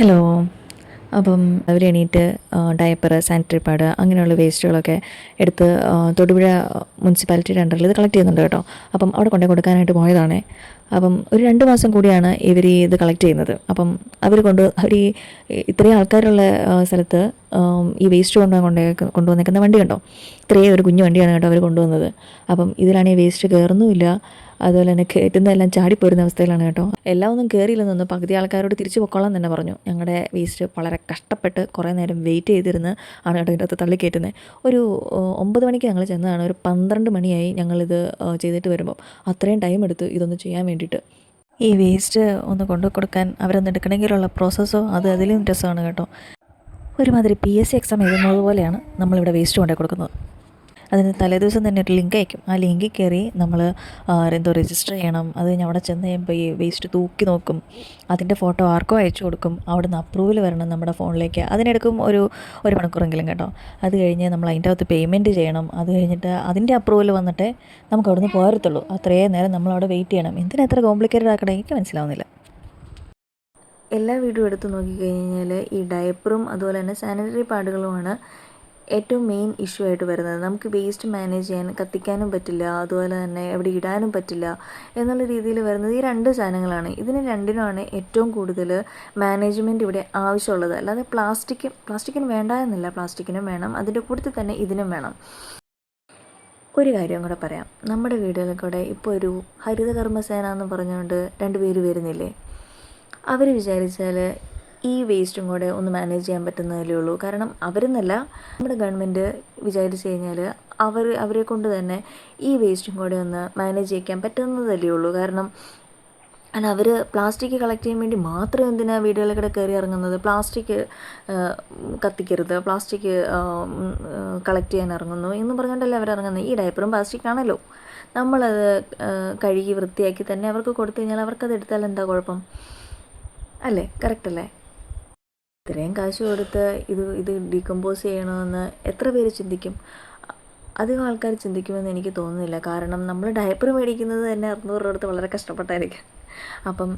Hello. അപ്പം അവർ എണീറ്റ് diaper sanitary pad അങ്ങനെയുള്ള വേസ്റ്റുകളൊക്കെ എടുത്ത് തൊടുപുഴ മുനിസിപ്പാലിറ്റിയുടെ അണ്ടറിൽ ഇത് കളക്ട് ചെയ്യുന്നുണ്ട് കേട്ടോ. അപ്പം അവിടെ കൊണ്ടുപോയി കൊടുക്കാനായിട്ട് പോയതാണേ. അപ്പം ഒരു രണ്ട് മാസം കൂടിയാണ് ഇവർ ഈ ഇത് കളക്ട് ചെയ്യുന്നത്. അപ്പം അവർ കൊണ്ട് അവർ ഈ ഇത്രയും ആൾക്കാരുള്ള സ്ഥലത്ത് ഈ വേസ്റ്റ് കൊണ്ടുപോകാൻ കൊണ്ട് കൊണ്ടുവന്നേക്കുന്ന വണ്ടി കണ്ടോ ഇത്രയും ഒരു കുഞ്ഞു വണ്ടിയാണ് കേട്ടോ അവർ കൊണ്ടുവന്നത്. അപ്പം ഇതിലാണെങ്കിൽ വേസ്റ്റ് കയറുന്നുമില്ല അതുപോലെ തന്നെ കയറ്റുന്നതെല്ലാം ചാടിപ്പോരുന്ന അവസ്ഥയിലാണ് കേട്ടോ. എല്ലാം ഒന്നും കയറിയില്ലെന്നൊന്നും പകുതി ആൾക്കാരോട് തിരിച്ചു പൊക്കോളാൻ തന്നെ പറഞ്ഞു. ഞങ്ങളുടെ വേസ്റ്റ് വളരെ കഷ്ടപ്പെട്ട് കുറേ നേരം വെയിറ്റ് ചെയ്തിരുന്ന് ആണ് കേട്ടോ ഇതിന്റെ തള്ളി തള്ളിക്കയറ്റുന്നത് ഒരു ഒമ്പത് മണിക്ക് ഞങ്ങൾ ചെന്നതാണ്. ഒരു പന്ത്രണ്ട് മണിയായി ഞങ്ങളിത് ചെയ്തിട്ട് വരുമ്പോൾ അത്രയും ടൈം എടുത്ത് ഇതൊന്ന് ചെയ്യാൻ വേണ്ടിയിട്ട്. ഈ വേസ്റ്റ് ഒന്ന് കൊണ്ടു കൊടുക്കാൻ അവരൊന്ന് എടുക്കണമെങ്കിലുള്ള പ്രോസസ്സോ അത് അതിലും രസമാണ് കേട്ടോ. ഒരുമാതിരി പി എസ് സി എക്സാം എഴുതുന്നത് പോലെയാണ് നമ്മളിവിടെ വേസ്റ്റ് കൊണ്ടു കൊടുക്കുന്നത്. അതിന് തലേദിവസം തന്നെ ഒരു ലിങ്ക് അയക്കും. ആ ലിങ്കിൽ കയറി നമ്മൾ എന്തോ രജിസ്റ്റർ ചെയ്യണം. അത് കഴിഞ്ഞ് അവിടെ ചെന്ന് കഴിയുമ്പോൾ ഈ വേസ്റ്റ് തൂക്കി നോക്കും. അതിന്റെ ഫോട്ടോ ആർക്കോ അയച്ചു കൊടുക്കും. അവിടുന്ന് അപ്രൂവൽ വരണം നമ്മുടെ ഫോണിലേക്ക് അതിനെടുക്കും ഒരു ഒരു മണിക്കൂറെങ്കിലും കേട്ടോ. അത് കഴിഞ്ഞ് നമ്മൾ അതിന്റെ അകത്ത് പേയ്മെന്റ് ചെയ്യണം. അത് കഴിഞ്ഞിട്ട് അതിന്റെ അപ്രൂവൽ വന്നിട്ടേ നമുക്ക് അവിടുന്ന് പോരത്തുള്ളൂ. അത്രയും നേരം നമ്മൾ അവിടെ വെയിറ്റ് ചെയ്യണം. എന്തിനാ എത്ര കോംപ്ലിക്കേറ്റഡ് ആക്കണം? എനിക്ക് മനസ്സിലാവുന്നില്ല. എല്ലാ വീഡിയോ എടുത്ത് നോക്കിക്കഴിഞ്ഞാൽ ഈ ഡയപ്പറും അതുപോലെ തന്നെ സാനിറ്ററി പാഡുകളുമാണ് ഏറ്റവും മെയിൻ ഇഷ്യൂ ആയിട്ട് വരുന്നത്. നമുക്ക് വേസ്റ്റ് മാനേജ് ചെയ്യാൻ കത്തിക്കാനും പറ്റില്ല അതുപോലെ തന്നെ എവിടെ ഇടാനും പറ്റില്ല എന്നുള്ള രീതിയിൽ വരുന്നത് ഈ രണ്ട് സാധനങ്ങളാണ്. ഇതിന് രണ്ടിനുമാണ് ഏറ്റവും കൂടുതൽ മാനേജ്മെന്റ് ഇവിടെ ആവശ്യമുള്ളത്. അല്ലാതെ പ്ലാസ്റ്റിക് പ്ലാസ്റ്റിക്കിന് വേണ്ട എന്നില്ല പ്ലാസ്റ്റിക്കിനും വേണം. അതിന്റെ കൂട്ടത്തിൽ തന്നെ ഇതിനും വേണം. ഒരു കാര്യം കൂടെ പറയാം. നമ്മുടെ വീടുകളിൽ കൂടെ ഇപ്പോൾ ഒരു ഹരിതകർമ്മസേന എന്ന് പറഞ്ഞുകൊണ്ട് രണ്ട് പേര് വരുന്നില്ലേ? അവർ വിചാരിച്ചാൽ ഈ വേസ്റ്റും കൂടെ ഒന്ന് മാനേജ് ചെയ്യാൻ പറ്റുന്നതല്ലേ ഉള്ളൂ. കാരണം അവരെന്നല്ല നമ്മുടെ ഗവൺമെന്റ് വിചാരിച്ചു കഴിഞ്ഞാൽ അവർ അവരെ കൊണ്ട് തന്നെ ഈ വേസ്റ്റും കൂടെ ഒന്ന് മാനേജ് ചെയ്യിക്കാൻ പറ്റുന്നതല്ലേ ഉള്ളൂ. കാരണം അല്ല അവർ പ്ലാസ്റ്റിക് കളക്ട് ചെയ്യാൻ വേണ്ടി മാത്രം എന്തിനാണ് വീടുകളിൽ കൂടെ കയറി ഇറങ്ങുന്നത്? പ്ലാസ്റ്റിക് കത്തിക്കരുത്. പ്ലാസ്റ്റിക് കളക്ട് ചെയ്യാൻ ഇറങ്ങുന്നു എന്ന് പറഞ്ഞുകൊണ്ടല്ലേ അവർ ഇറങ്ങുന്നത്. ഈ ഡയപ്പറും പ്ലാസ്റ്റിക് ആണല്ലോ. നമ്മളത് കഴുകി വൃത്തിയാക്കി തന്നെ അവർക്ക് കൊടുത്തു കഴിഞ്ഞാൽ അവർക്കത് എടുത്താൽ എന്താ കുഴപ്പം? അല്ലേ? കറക്റ്റ് അല്ലേ? ഇത്രയും കാശ് കൊടുത്ത് ഇത് ഇത് ഡീകമ്പോസ് ചെയ്യണമെന്ന് എത്ര പേര് ചിന്തിക്കും? അധികം ആൾക്കാർ ചിന്തിക്കുമെന്ന് എനിക്ക് തോന്നുന്നില്ല. കാരണം നമ്മൾ ഡയപ്പർ മേടിക്കുന്നത് തന്നെ അറുന്നൂറ് രൂപ കൊടുത്ത് വളരെ കഷ്ടപ്പെട്ടായിരിക്കും. അപ്പം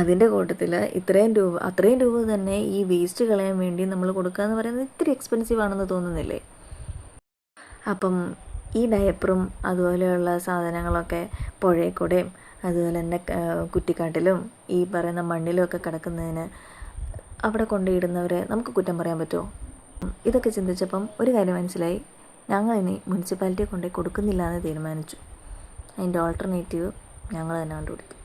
അതിന്റെ കൂട്ടത്തിൽ ഇത്രയും രൂപ അത്രയും രൂപ തന്നെ ഈ വേസ്റ്റ് കളയാൻ വേണ്ടി നമ്മൾ കൊടുക്കുക എന്ന് പറയുന്നത് ഇത്തിരി എക്സ്പെൻസീവ് ആണെന്ന് തോന്നുന്നില്ലേ? അപ്പം ഈ ഡയപ്പറും അതുപോലെയുള്ള സാധനങ്ങളൊക്കെ പുഴയിൽ കൂടെയും അതുപോലെ തന്നെ കുറ്റിക്കാട്ടിലും ഈ പറയുന്ന മണ്ണിലും ഒക്കെ കിടക്കുന്നതിന് അവിടെ കൊണ്ടുപോയിടുന്നവരെ നമുക്ക് കുറ്റം പറയാൻ പറ്റുമോ? ഇതൊക്കെ ചിന്തിച്ചപ്പം ഒരു കാര്യം മനസ്സിലായി. ഞങ്ങൾ ഇനി മുനിസിപ്പാലിറ്റിയെ കൊണ്ടുപോയി കൊടുക്കുന്നില്ല എന്ന് തീരുമാനിച്ചു. അതിന്റെ ഓൾട്ടർനേറ്റീവ് ഞങ്ങൾ തന്നെ കണ്ടുപിടിക്കും.